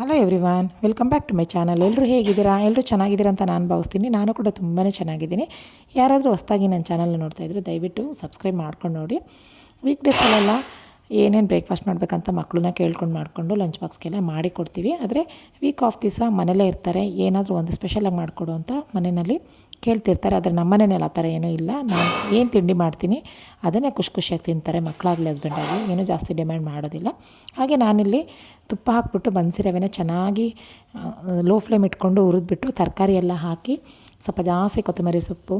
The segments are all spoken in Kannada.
Hello everyone welcome back to my channel ಎಲ್ಲರೂ ಹೇಗಿದ್ದೀರಾ? ಎಲ್ಲರೂ ಚೆನ್ನಾಗಿದ್ದೀರಾ ಅಂತ ನಾನು ಭಾವಿಸ್ತೀನಿ. ನಾನು ಕೂಡ ತುಂಬಾ ಚೆನ್ನಾಗಿದ್ದೀನಿ. ಯಾರಾದರೂ ಹೊಸ್ದಾಗಿ ನನ್ನ ಚಾನಲ್ನ ನೋಡ್ತಾ ಇದ್ದರೆ ದಯವಿಟ್ಟು ಸಬ್ಸ್ಕ್ರೈಬ್ ಮಾಡ್ಕೊಂಡು ನೋಡಿ. ವೀಕ್ ಡೇಸಲ್ಲೆಲ್ಲ ಏನೇನು ಬ್ರೇಕ್ಫಾಸ್ಟ್ ಮಾಡಬೇಕಂತ ಮಕ್ಕಳನ್ನ ಕೇಳ್ಕೊಂಡು ಮಾಡಿಕೊಂಡು ಲಂಚ್ ಬಾಕ್ಸ್ಗೆಲ್ಲ ಮಾಡಿ ಕೊಡ್ತೀವಿ. ಆದರೆ ವೀಕ್ ಆಫ್ ದಿವಸ ಮನೇಲೇ ಇರ್ತಾರೆ. ಏನಾದರೂ ಒಂದು ಸ್ಪೆಷಲಾಗಿ ಮಾಡಿಕೊಡು ಅಂತ ಮನೆಯಲ್ಲಿ ಕೇಳ್ತಿರ್ತಾರೆ, ಆದರೆ ನಮ್ಮ ಮನೇಲಿ ಆ ಥರ ಏನೂ ಇಲ್ಲ. ನಾನು ಏನು ತಿಂಡಿ ಮಾಡ್ತೀನಿ, ಅದನ್ನೇ ಖುಷಿ ಖುಷಿಯಾಗಿ ತಿಂತಾರೆ ಮಕ್ಕಳಾಗಲಿ ಹಸ್ಬೆಂಡಾಗಲಿ, ಏನೂ ಜಾಸ್ತಿ ಡಿಮ್ಯಾಂಡ್ ಮಾಡೋದಿಲ್ಲ. ಹಾಗೆ ನಾನಿಲ್ಲಿ ತುಪ್ಪ ಹಾಕ್ಬಿಟ್ಟು ಬನ್ಸಿ ರವೆನ ಚೆನ್ನಾಗಿ ಲೋ ಫ್ಲೇಮ್ ಇಟ್ಕೊಂಡು ಹುರಿದ್ಬಿಟ್ಟು ತರಕಾರಿ ಎಲ್ಲ ಹಾಕಿ, ಸ್ವಲ್ಪ ಜಾಸ್ತಿ ಕೊತ್ತಂಬರಿ ಸೊಪ್ಪು,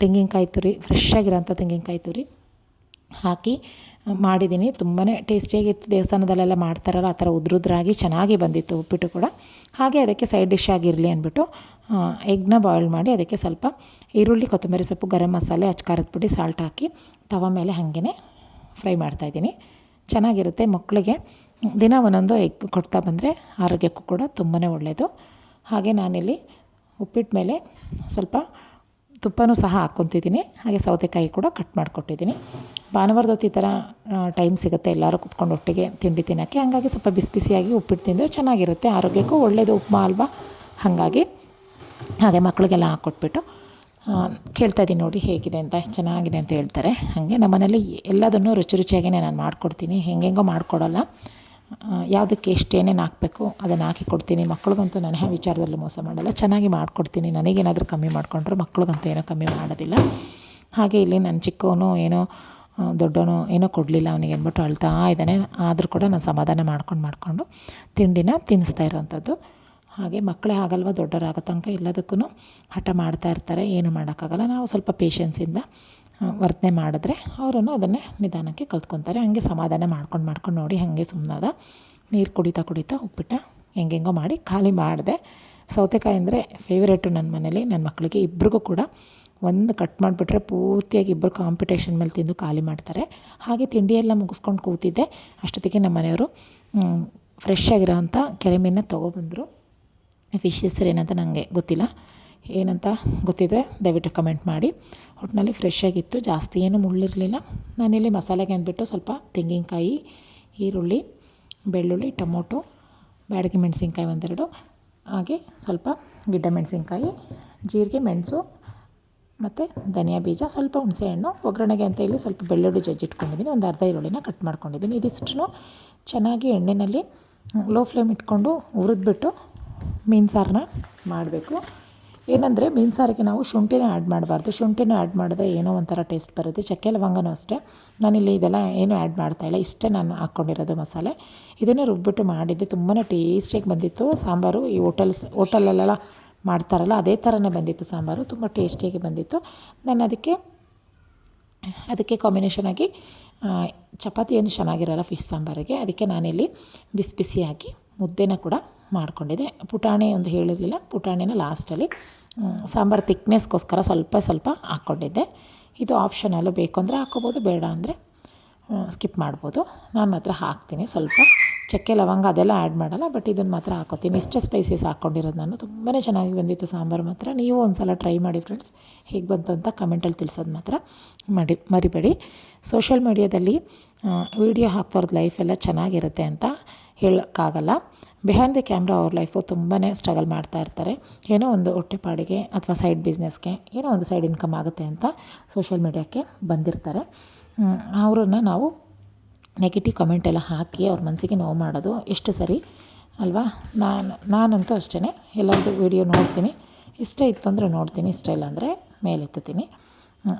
ತೆಂಗಿನಕಾಯಿ ತುರಿ ಫ್ರೆಶ್ ಆಗಿರೋಂಥ ತೆಂಗಿನಕಾಯಿ ತುರಿ ಹಾಕಿ ಮಾಡಿದ್ದೀನಿ. ತುಂಬಾ ಟೇಸ್ಟಿಯಾಗಿತ್ತು ದೇವಸ್ಥಾನದಲ್ಲೆಲ್ಲ ಮಾಡ್ತಾರಲ್ಲ, ಆ ಥರ ಉದ್ರುದ್ರಾಗಿ ಚೆನ್ನಾಗಿ ಬಂದಿತ್ತು ಉಪ್ಪಿಟ್ಟು ಕೂಡ. ಹಾಗೆ ಅದಕ್ಕೆ ಸೈಡ್ ಡಿಶ್ ಆಗಿರಲಿ ಅಂದ್ಬಿಟ್ಟು ಎಗ್ನ ಬಾಯ್ಲ್ ಮಾಡಿ ಅದಕ್ಕೆ ಸ್ವಲ್ಪ ಈರುಳ್ಳಿ, ಕೊತ್ತಂಬರಿ ಸೊಪ್ಪು, ಗರಂ ಮಸಾಲೆ, ಅಚ್ಕಾರದ ಪುಡಿ ಸಾಲ್ಟ್ ಹಾಕಿ ತವ ಮೇಲೆ ಹಾಗೇ ಫ್ರೈ ಮಾಡ್ತಾಯಿದ್ದೀನಿ ಚೆನ್ನಾಗಿರುತ್ತೆ. ಮಕ್ಕಳಿಗೆ ದಿನ ಒಂದೊಂದು ಎಗ್ ಕೊಡ್ತಾ ಬಂದರೆ ಆರೋಗ್ಯಕ್ಕೂ ಕೂಡ ತುಂಬಾ ಒಳ್ಳೆಯದು ಹಾಗೆ ನಾನಿಲ್ಲಿ ಉಪ್ಪಿಟ್ಟು ಮೇಲೆ ಸ್ವಲ್ಪ ತುಪ್ಪನೂ ಸಹ ಹಾಕ್ಕೊತಿದ್ದೀನಿ. ಹಾಗೆ ಸೌತೆಕಾಯಿ ಕೂಡ ಕಟ್ ಮಾಡಿಕೊಟ್ಟಿದ್ದೀನಿ. ಭಾನುವಾರದ ಹೊತ್ತು ಈ ಥರ ಟೈಮ್ ಸಿಗುತ್ತೆ. ಎಲ್ಲರೂ ಕುತ್ಕೊಂಡು ಒಟ್ಟಿಗೆ ತಿಂಡಿ ತಿನ್ನೋಕ್ಕೆ. ಹಾಗಾಗಿ ಸ್ವಲ್ಪ ಬಿಸಿ ಬಿಸಿಯಾಗಿ ಉಪ್ಪಿಟ್ಟು ತಿಂದರೆ ಚೆನ್ನಾಗಿರುತ್ತೆ. ಆರೋಗ್ಯಕ್ಕೂ ಒಳ್ಳೆಯದು ಉಪ್ಮಾ, ಅಲ್ವಾ? ಹಾಗಾಗಿ ಹಾಗೆ ಮಕ್ಕಳಿಗೆಲ್ಲ ಹಾಕ್ಕೊಟ್ಬಿಟ್ಟು ಕೇಳ್ತಾ ಇದ್ದೀನಿ ನೋಡಿ ಹೇಗಿದೆ ಅಂತ, ಎಷ್ಟು ಚೆನ್ನಾಗಿದೆ ಅಂತ ಹೇಳ್ತಾರೆ. ಹಾಗೆ ನಮ್ಮ ಮನೇಲಿ ಎಲ್ಲದನ್ನು ರುಚಿ ರುಚಿಯಾಗಿಯೇ ನಾನು ಮಾಡಿಕೊಡ್ತೀನಿ. ಹೆಂಗೆಂಗೋ ಮಾಡಿಕೊಡೋಲ್ಲ. ಯಾವುದಕ್ಕೆ ಎಷ್ಟು ಏನೇನು ಹಾಕಬೇಕು ಅದನ್ನು ಹಾಕಿ ಕೊಡ್ತೀನಿ. ಮಕ್ಳಿಗಂತೂ ನಾನು ಯಾವ ವಿಚಾರದಲ್ಲಿ ಮೋಸ ಮಾಡಲ್ಲ. ಚೆನ್ನಾಗಿ ಮಾಡಿಕೊಡ್ತೀನಿ. ನನಗೇನಾದರೂ ಕಮ್ಮಿ ಮಾಡಿಕೊಂಡ್ರೆ ಮಕ್ಳಿಗಂತೂ ಏನೋ ಕಮ್ಮಿ ಮಾಡೋದಿಲ್ಲ. ಹಾಗೆ ಇಲ್ಲಿ ನನ್ನ ಚಿಕ್ಕವನು ಏನೋ ದೊಡ್ಡವನು ಏನೋ ಕೊಡಲಿಲ್ಲ ಅವನಿಗೆ ಅಂದ್ಬಿಟ್ಟು ಅಳ್ತಾ ಇದ್ದಾನೆ. ಆದರೂ ಕೂಡ ನಾನು ಸಮಾಧಾನ ಮಾಡ್ಕೊಂಡು ಮಾಡಿಕೊಂಡು ತಿಂಡಿನ ತಿನ್ನಿಸ್ತಾ ಇರೋವಂಥದ್ದು. ಹಾಗೆ ಮಕ್ಕಳೇ ಆಗಲ್ವ ದೊಡ್ಡವರಾಗೋ ತನಕ ಎಲ್ಲದಕ್ಕೂ ಹಠ ಮಾಡ್ತಾ ಇರ್ತಾರೆ, ಏನು ಮಾಡೋಕ್ಕಾಗಲ್ಲ. ನಾವು ಸ್ವಲ್ಪ ಪೇಷನ್ಸಿಂದ ವರ್ತನೆ ಮಾಡಿದ್ರೆ ಅವರೂ ಅದನ್ನೇ ನಿಧಾನಕ್ಕೆ ಕಲ್ತ್ಕೊತಾರೆ. ಹಂಗೆ ಸಮಾಧಾನ ಮಾಡ್ಕೊಂಡು ಮಾಡ್ಕೊಂಡು ನೋಡಿ ಹಾಗೆ ಸುಮ್ಮನಾದ ನೀರು ಕುಡಿತಾ ಕುಡಿತಾ ಉಪ್ಪಿಟ್ಟ ಹೆಂಗೆಂಗೋ ಮಾಡಿ ಖಾಲಿ ಮಾಡಿದೆ. ಸೌತೆಕಾಯಿ ಅಂದರೆ ಫೇವ್ರೇಟು ನನ್ನ ಮನೇಲಿ ನನ್ನ ಮಕ್ಕಳಿಗೆ ಇಬ್ರಿಗೂ ಕೂಡ ಒಂದು ಕಟ್ ಮಾಡಿಬಿಟ್ರೆ ಪೂರ್ತಿಯಾಗಿ ಇಬ್ಬರು ಕಾಂಪಿಟೇಷನ್ ಮೇಲೆ ತಿಂದು ಖಾಲಿ ಮಾಡ್ತಾರೆ. ಹಾಗೆ ತಿಂಡಿ ಎಲ್ಲ ಮುಗಿಸ್ಕೊಂಡು ಕೂತಿದ್ದೆ. ಅಷ್ಟೊತ್ತಿಗೆ ನಮ್ಮ ಮನೆಯವರು ಫ್ರೆಶ್ ಆಗಿರೋವಂಥ ಕೆರೆ ಮೀನನ್ನ ತೊಗೊಬಂದರು. ಫಿಶ್ ಹೆಸರು ಏನಂತ ನನಗೆ ಗೊತ್ತಿಲ್ಲ. ಏನಂತ ಗೊತ್ತಿದ್ದರೆ ದಯವಿಟ್ಟು ಕಮೆಂಟ್ ಮಾಡಿ. ಒಟ್ಟಿನಲ್ಲಿ ಫ್ರೆಶ್ ಆಗಿತ್ತು, ಜಾಸ್ತಿ ಏನು ಮುಳ್ಳಿರಲಿಲ್ಲ. ನಾನಿಲ್ಲಿ ಮಸಾಲೆಗೆ ಅಂದ್ಬಿಟ್ಟು ಸ್ವಲ್ಪ ತೆಂಗಿನಕಾಯಿ, ಈರುಳ್ಳಿ, ಬೆಳ್ಳುಳ್ಳಿ, ಟೊಮೊಟೊ, ಬ್ಯಾಡಗಿ ಮೆಣಸಿನ್ಕಾಯಿ ಒಂದೆರಡು, ಹಾಗೆ ಸ್ವಲ್ಪ ಗಿಡ್ಡ ಮೆಣಸಿನ್ಕಾಯಿ, ಜೀರಿಗೆ, ಮೆಣಸು, ಮತ್ತು ಧನಿಯಾ ಬೀಜ, ಸ್ವಲ್ಪ ಹುಣಸೆಹಣ್ಣು ಒಗ್ಗರಣೆಗೆ ಅಂತ ಇಲ್ಲಿ ಸ್ವಲ್ಪ ಬೆಳ್ಳುಳ್ಳಿ ಜಜ್ಜಿಟ್ಕೊಂಡಿದ್ದೀನಿ. ಒಂದು ಅರ್ಧ ಈರುಳ್ಳಿನ ಕಟ್ ಮಾಡ್ಕೊಂಡಿದ್ದೀನಿ. ಇದಿಷ್ಟು ಚೆನ್ನಾಗಿ ಎಣ್ಣೆಯಲ್ಲಿ ಲೋ ಫ್ಲೇಮ್ ಇಟ್ಕೊಂಡು ಹುರಿದ್ಬಿಟ್ಟು ಮೀನು ಸಾರನ್ನ ಮಾಡಬೇಕು. ಏನಂದರೆ ಮೀನು ಸಾರಿಗೆ ನಾವು ಶುಂಠಿನ ಆ್ಯಡ್ ಮಾಡಬಾರ್ದು. ಶುಂಠಿನ ಆ್ಯಡ್ ಮಾಡಿದ್ರೆ ಏನೋ ಒಂಥರ ಟೇಸ್ಟ್ ಬರುತ್ತೆ. ಚಕ್ಕೆ, ಲವಂಗನೂ ಅಷ್ಟೇ. ನಾನಿಲ್ಲಿ ಇದೆಲ್ಲ ಏನೂ ಆ್ಯಡ್ ಮಾಡ್ತಾಯಿಲ್ಲ ಇಷ್ಟೇ ನಾನು ಹಾಕ್ಕೊಂಡಿರೋದು ಮಸಾಲೆ. ಇದನ್ನೇ ರುಬ್ಬಿಟ್ಟು ಮಾಡಿದ್ದೆ ತುಂಬಾ ಟೇಸ್ಟಿಯಾಗಿ ಬಂದಿತ್ತು. ಸಾಂಬಾರು ಈ ಹೋಟೆಲ್ಸ್ ಹೋಟೆಲಲ್ಲೆಲ್ಲ ಮಾಡ್ತಾರಲ್ಲ, ಅದೇ ಥರನೇ ಬಂದಿತ್ತು ಸಾಂಬಾರು. ತುಂಬ ಟೇಸ್ಟಿಯಾಗಿ ಬಂದಿತ್ತು. ನಾನು ಅದಕ್ಕೆ ಅದಕ್ಕೆ ಕಾಂಬಿನೇಷನ್ ಆಗಿ ಚಪಾತಿ ಏನು ಚೆನ್ನಾಗಿರಲ್ಲ ಫಿಶ್ ಸಾಂಬಾರಿಗೆ. ಅದಕ್ಕೆ ನಾನಿಲ್ಲಿ ಬಿಸಿ ಬಿಸಿಯಾಗಿ ಮುದ್ದೆನ ಕೂಡ ಮಾಡ್ಕೊಂಡಿದ್ದೆ ಪುಟಾಣಿ ಒಂದು ಹೇಳಿರಲಿಲ್ಲ. ಪುಟಾಣಿನ ಲಾಸ್ಟಲ್ಲಿ ಸಾಂಬಾರು ತಿಕ್ನೆಸ್ಗೋಸ್ಕರ ಸ್ವಲ್ಪ ಸ್ವಲ್ಪ ಹಾಕ್ಕೊಂಡಿದ್ದೆ. ಇದು ಆಪ್ಷನಲ್ಲು ಬೇಕು ಅಂದರೆ ಹಾಕ್ಕೋಬೋದು, ಬೇಡ ಅಂದರೆ ಸ್ಕಿಪ್ ಮಾಡ್ಬೋದು. ನಾನು ಮಾತ್ರ ಹಾಕ್ತೀನಿ. ಸ್ವಲ್ಪ ಚಕ್ಕೆ, ಲವಂಗ ಅದೆಲ್ಲ ಆ್ಯಡ್ ಮಾಡಲ್ಲ ಬಟ್ ಇದನ್ನು ಮಾತ್ರ ಹಾಕೋತೀನಿ. ಇಷ್ಟೇ ಸ್ಪೈಸಸ್ ಹಾಕ್ಕೊಂಡಿರೋದು ನಾನು. ತುಂಬಾ ಚೆನ್ನಾಗಿ ಬಂದಿತ್ತು ಸಾಂಬಾರು ಮಾತ್ರ. ನೀವು ಒಂದು ಸಲ ಟ್ರೈ ಮಾಡಿ ಫ್ರೆಂಡ್ಸ್ ಹೇಗೆ ಬಂತು ಅಂತ ಕಮೆಂಟಲ್ಲಿ ತಿಳಿಸೋದು ಮಾತ್ರ. ಮಾಡಿ, ಮರಿಬೇಡಿ. ಸೋಷಿಯಲ್ ಮೀಡಿಯಾದಲ್ಲಿ ವಿಡಿಯೋ ಹಾಕ್ತವ್ರದ್ದು ಲೈಫೆಲ್ಲ ಚೆನ್ನಾಗಿರುತ್ತೆ ಅಂತ ಹೇಳೋಕ್ಕಾಗಲ್ಲ. ಬಿಹೈಂಡ್ ದಿ ಕ್ಯಾಮ್ರಾ ಅವ್ರ ಲೈಫು ತುಂಬಾ ಸ್ಟ್ರಗಲ್ ಮಾಡ್ತಾ ಇರ್ತಾರೆ. ಏನೋ ಒಂದು ಹೊಟ್ಟೆಪಾಡಿಗೆ ಅಥವಾ ಸೈಡ್ ಬಿಸ್ನೆಸ್ಗೆ ಏನೋ ಒಂದು ಸೈಡ್ ಇನ್ಕಮ್ ಆಗುತ್ತೆ ಅಂತ ಸೋಷಿಯಲ್ ಮೀಡ್ಯಾಕ್ಕೆ ಬಂದಿರ್ತಾರೆ. ಅವ್ರನ್ನ ನಾವು ನೆಗೆಟಿವ್ ಕಮೆಂಟ್ ಎಲ್ಲ ಹಾಕಿ ಅವ್ರ ಮನಸ್ಸಿಗೆ ನೋವು ಮಾಡೋದು ಎಷ್ಟು ಸರಿ ಅಲ್ವಾ? ನಾನು, ನಾನಂತೂ ಅಷ್ಟೇ ಎಲ್ಲರದ್ದು ವೀಡಿಯೋ ನೋಡ್ತೀನಿ. ಇಷ್ಟ ಇತ್ತು ಅಂದರೆ ನೋಡ್ತೀನಿ. ಇಷ್ಟ ಇಲ್ಲ ಅಂದರೆ ಮೇಲೆತ್ತೀನಿ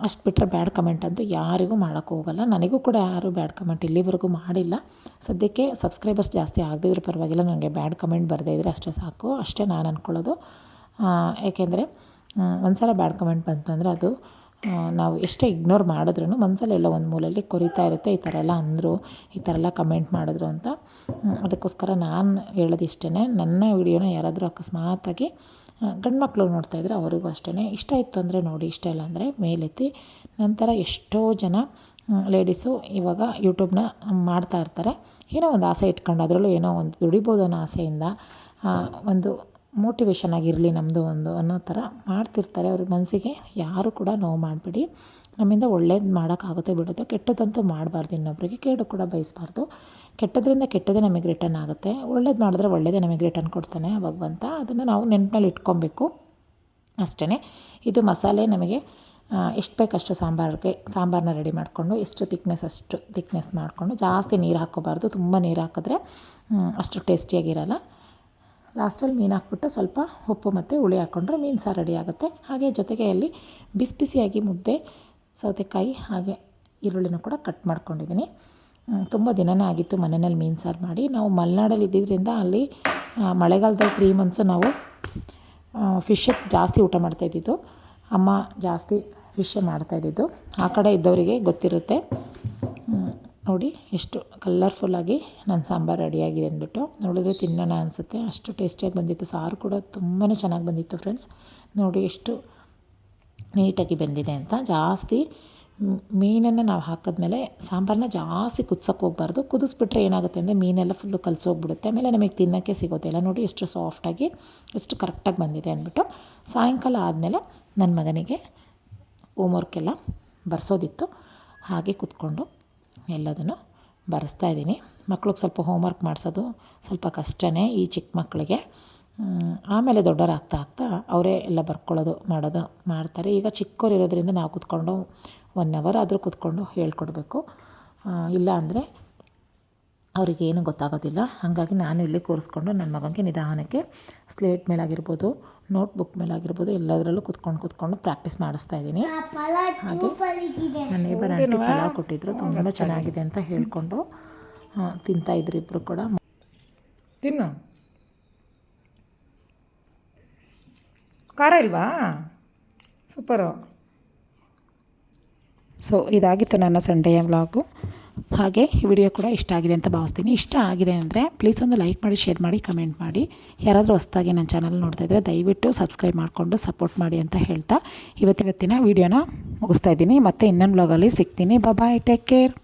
ಅಷ್ಟು ಬಿಟ್ಟರೆ ಬ್ಯಾಡ್ ಕಮೆಂಟ್ ಅಂತೂ ಯಾರಿಗೂ ಮಾಡೋಕ್ಕೆ ಹೋಗಲ್ಲ. ನನಗೂ ಕೂಡ ಯಾರೂ ಬ್ಯಾಡ್ ಕಮೆಂಟ್ ಇಲ್ಲಿವರೆಗೂ ಮಾಡಿಲ್ಲ. ಸದ್ಯಕ್ಕೆ ಸಬ್ಸ್ಕ್ರೈಬರ್ಸ್ ಜಾಸ್ತಿ ಆಗದಿದ್ರೆ ಪರವಾಗಿಲ್ಲ. ನನಗೆ ಬ್ಯಾಡ್ ಕಮೆಂಟ್ ಬರದೇ ಇದ್ದರೆ ಅಷ್ಟೇ ಸಾಕು. ಅಷ್ಟೇ ನಾನು ಅಂದ್ಕೊಳ್ಳೋದು ಏಕೆಂದರೆ ಒಂದು ಸಲ ಬ್ಯಾಡ್ ಕಮೆಂಟ್ ಬಂತು ಅಂದರೆ ಅದು ನಾವು ಎಷ್ಟೇ ಇಗ್ನೋರ್ ಮಾಡಿದ್ರೂ ಮನಸ್ಸಲ್ಲಿ ಎಲ್ಲೋ ಒಂದು ಮೂಲೆಯಲ್ಲಿ ಕೊರಿತಾ ಇರುತ್ತೆ, ಈ ಥರ ಎಲ್ಲ ಅಂದರು, ಈ ಥರ ಎಲ್ಲ ಕಮೆಂಟ್ ಮಾಡಿದ್ರು ಅಂತ. ಅದಕ್ಕೋಸ್ಕರ ನಾನು ಹೇಳೋದು ಇಷ್ಟೇ ನನ್ನ ವೀಡಿಯೋನ ಯಾರಾದರೂ ಅಕಸ್ಮಾತಾಗಿ ಗಂಡು ಮಕ್ಕಳು ನೋಡ್ತಾಯಿದ್ರೆ ಅವರಿಗೂ ಅಷ್ಟೇ ಇಷ್ಟ ಇತ್ತು ಅಂದರೆ ನೋಡಿ, ಇಷ್ಟ ಇಲ್ಲ ಅಂದರೆ ಮೇಲೆತ್ತಿ. ನಂತರ ಎಷ್ಟೋ ಜನ ಲೇಡೀಸು ಇವಾಗ ಯೂಟ್ಯೂಬ್ನ ಮಾಡ್ತಾ ಇರ್ತಾರೆ. ಏನೋ ಒಂದು ಆಸೆ ಇಟ್ಕೊಂಡು, ಅದರಲ್ಲೂ ಏನೋ ಒಂದು ದುಡಿಬೋದು ಅನ್ನೋ ಆಸೆಯಿಂದ ಒಂದು ಮೋಟಿವೇಶನ್ ಆಗಿರಲಿ ನಮ್ಮದು ಒಂದು ಅನ್ನೋ ಥರ ಮಾಡ್ತಿರ್ತಾರೆ ಅವ್ರ. ಮನಸ್ಸಿಗೆ ಯಾರು ಕೂಡ ನೋವು ಮಾಡಬೇಡಿ. ನಮ್ಮಿಂದ ಒಳ್ಳೇದು ಮಾಡೋಕ್ಕಾಗುತ್ತೆ ಬಿಡೋದು. ಕೆಟ್ಟದಂತೂ ಮಾಡಬಾರ್ದು ಇನ್ನೊಬ್ಬರಿಗೆ ಕೇಡು ಕೂಡ ಬಯಸಬಾರ್ದು. ಕೆಟ್ಟದ್ರಿಂದ ಕೆಟ್ಟದೇ ನಮಗೆ ರಿಟರ್ನ್ ಆಗುತ್ತೆ. ಒಳ್ಳೇದು ಮಾಡಿದ್ರೆ ಒಳ್ಳೇದೇ ನಮಗೆ ರಿಟರ್ನ್ ಕೊಡ್ತಾನೆ ಭಗವಂತ ಅದನ್ನು ನಾವು ನೆನಪಿನಲ್ಲಿ ಇಟ್ಕೊಬೇಕು. ಅಷ್ಟೇ ಇದು ಮಸಾಲೆ ನಮಗೆ ಎಷ್ಟು ಬೇಕಷ್ಟು ಸಾಂಬಾರಿಗೆ ಸಾಂಬಾರನ್ನ ರೆಡಿ ಮಾಡಿಕೊಂಡು, ಎಷ್ಟು ತಿಕ್ನೆಸ್ ಅಷ್ಟು ತಿಕ್ನೆಸ್ ಮಾಡಿಕೊಂಡು ಜಾಸ್ತಿ ನೀರು ಹಾಕ್ಕೋಬಾರ್ದು. ತುಂಬ ನೀರು ಹಾಕಿದ್ರೆ ಅಷ್ಟು ಟೇಸ್ಟಿಯಾಗಿರಲ್ಲ ಲಾಸ್ಟಲ್ಲಿ ಮೀನು ಹಾಕ್ಬಿಟ್ಟು ಸ್ವಲ್ಪ ಉಪ್ಪು ಮತ್ತು ಹುಳಿ ಹಾಕ್ಕೊಂಡ್ರೆ ಮೀನು ಸಾರು ರೆಡಿ ಆಗುತ್ತೆ. ಹಾಗೆ ಜೊತೆಗೆ ಅಲ್ಲಿ ಬಿಸಿ ಬಿಸಿಯಾಗಿ ಮುದ್ದೆ, ಸೌತೆಕಾಯಿ ಹಾಗೆ ಈರುಳ್ಳಿನೂ ಕೂಡ ಕಟ್ ಮಾಡ್ಕೊಂಡಿದ್ದೀನಿ. ತುಂಬ ದಿನನೇ ಆಗಿತ್ತು ಮನೆಯಲ್ಲಿ ಮೀನು ಸಾರು ಮಾಡಿ. ನಾವು ಮಲೆನಾಡಲ್ಲಿ ಇದ್ದಿದ್ದರಿಂದ ಅಲ್ಲಿ ಮಳೆಗಾಲದಲ್ಲಿ ತ್ರೀ ಮಂತ್ಸು ನಾವು ಫಿಶ್ ಜಾಸ್ತಿ ಊಟ ಮಾಡ್ತಾಯಿದ್ದಿದ್ದು ಅಮ್ಮ ಜಾಸ್ತಿ ಫಿಶ್ ಮಾಡ್ತಾಯಿದ್ದಿದ್ದು ಆ ಕಡೆ ಇದ್ದವರಿಗೆ ಗೊತ್ತಿರುತ್ತೆ. ನೋಡಿ, ಎಷ್ಟು ಕಲ್ಲರ್ಫುಲ್ಲಾಗಿ ನನ್ನ ಸಾಂಬಾರು ರೆಡಿಯಾಗಿದೆ ಅಂದ್ಬಿಟ್ಟು ನೋಡಿದ್ರೆ ತಿನ್ನೋಣ ಅನಿಸುತ್ತೆ. ಅಷ್ಟು ಟೇಸ್ಟಿಯಾಗಿ ಬಂದಿತ್ತು. ಸಾರು ಕೂಡ ತುಂಬಾ ಚೆನ್ನಾಗಿ ಬಂದಿತ್ತು ಫ್ರೆಂಡ್ಸ್ ನೋಡಿ, ಎಷ್ಟು ನೀಟಾಗಿ ಬಂದಿದೆ ಅಂತ. ಜಾಸ್ತಿ ಮೀನನ್ನು ನಾವು ಹಾಕಿದ್ಮೇಲೆ ಸಾಂಬಾರನ್ನ ಜಾಸ್ತಿ ಕುದ್ಸಕ್ಕೆ ಹೋಗ್ಬಾರ್ದು. ಕುದಿಸ್ಬಿಟ್ರೆ ಏನಾಗುತ್ತೆ ಅಂದರೆ ಮೀನೆಲ್ಲ ಫುಲ್ಲು ಕಲಸೋಗ್ಬಿಡುತ್ತೆ ಆಮೇಲೆ ನಮಗೆ ತಿನ್ನೋಕ್ಕೆ ಸಿಗೋದಿಲ್ಲ ನೋಡಿ, ಎಷ್ಟು ಸಾಫ್ಟಾಗಿ ಎಷ್ಟು ಕರೆಕ್ಟಾಗಿ ಬಂದಿದೆ ಅಂದ್ಬಿಟ್ಟು ಸಾಯಂಕಾಲ ಆದಮೇಲೆ ನನ್ನ ಮಗನಿಗೆ ಹೋಮ್ವರ್ಕೆಲ್ಲ ಬರ್ಸೋದಿತ್ತು. ಹಾಗೆ ಕೂತ್ಕೊಂಡು ಎಲ್ಲದನ್ನು ಬರೆಸ್ತಾ ಇದ್ದೀನಿ. ಮಕ್ಳಿಗೆ ಸ್ವಲ್ಪ ಹೋಮ್ವರ್ಕ್ ಮಾಡಿಸೋದು ಸ್ವಲ್ಪ ಕಷ್ಟನೇ ಈ ಚಿಕ್ಕ ಮಕ್ಕಳಿಗೆ. ಆಮೇಲೆ ದೊಡ್ಡವರಾಗ್ತಾ ಆಗ್ತಾ ಅವರೇ ಎಲ್ಲ ಬರ್ಕೊಳ್ಳೋದು ಮಾಡೋದು ಮಾಡ್ತಾರೆ. ಈಗ ಚಿಕ್ಕವರು ಇರೋದ್ರಿಂದ ನಾವು ಕೂತ್ಕೊಂಡು ಒನ್ ಅವರ್ ಆದರೂ ಕೂತ್ಕೊಂಡು ಹೇಳ್ಕೊಡ್ಬೇಕು. ಇಲ್ಲ ಅಂದರೆ ಅವರಿಗೇನು ಗೊತ್ತಾಗೋದಿಲ್ಲ. ಹಾಗಾಗಿ ನಾನು ಇಲ್ಲಿ ಕೂರಿಸ್ಕೊಂಡು ನನ್ನ ಮಗನಿಗೆ ನಿಧಾನಕ್ಕೆ ಸ್ಲೇಟ್ ಮೇಲಾಗಿರ್ಬೋದು ನೋಟ್ಬುಕ್ ಮೇಲಾಗಿರ್ಬೋದು ಎಲ್ಲದರಲ್ಲೂ ಕೂತ್ಕೊಂಡು ಕೂತ್ಕೊಂಡು ಪ್ರಾಕ್ಟೀಸ್ ಮಾಡಿಸ್ತಾ ಇದ್ದೀನಿ. ಹಾಗೆ ನನ್ನ ನೇಬರ್ ಆಂಟಿ ಪಲಾವ್ ಕೊಟ್ಟಿದ್ರು. ತುಂಬ ಚೆನ್ನಾಗಿದೆ ಅಂತ ಹೇಳಿಕೊಂಡು ತಿಂತಾ ಇದ್ರು ಇಬ್ಬರು ಕೂಡ. ತಿನ್ನು. ಖಾರ ಇಲ್ವಾ? ಸೂಪರು. ಸೊ ಇದಾಗಿತ್ತು ನನ್ನ ಸಂಡೆಯ ವ್ಲಾಗು ಹಾಗೆ ಈ ವಿಡಿಯೋ ಕೂಡ ಇಷ್ಟ ಆಗಿದೆ ಅಂತ ಭಾವಿಸ್ತೀನಿ. ಇಷ್ಟ ಆಗಿದೆ ಅಂದರೆ ಪ್ಲೀಸ್ ಒಂದು ಲೈಕ್ ಮಾಡಿ ಶೇರ್ ಮಾಡಿ ಕಮೆಂಟ್ ಮಾಡಿ. ಯಾರಾದರೂ ಹೊಸ್ದಾಗಿ ನನ್ನ ಚಾನಲ್ ನೋಡ್ತಾ ಇದ್ದರೆ ದಯವಿಟ್ಟು ಸಬ್ಸ್ಕ್ರೈಬ್ ಮಾಡಿಕೊಂಡು ಸಪೋರ್ಟ್ ಮಾಡಿ ಅಂತ ಹೇಳ್ತಾ ಇವತ್ತಿವತ್ತಿನ ವೀಡಿಯೋನ ಮುಗಿಸ್ತಾ ಇದ್ದೀನಿ. ಮತ್ತು ಇನ್ನೊಂದು ಬ್ಲಾಗಲ್ಲಿ ಸಿಗ್ತೀನಿ. Bye take care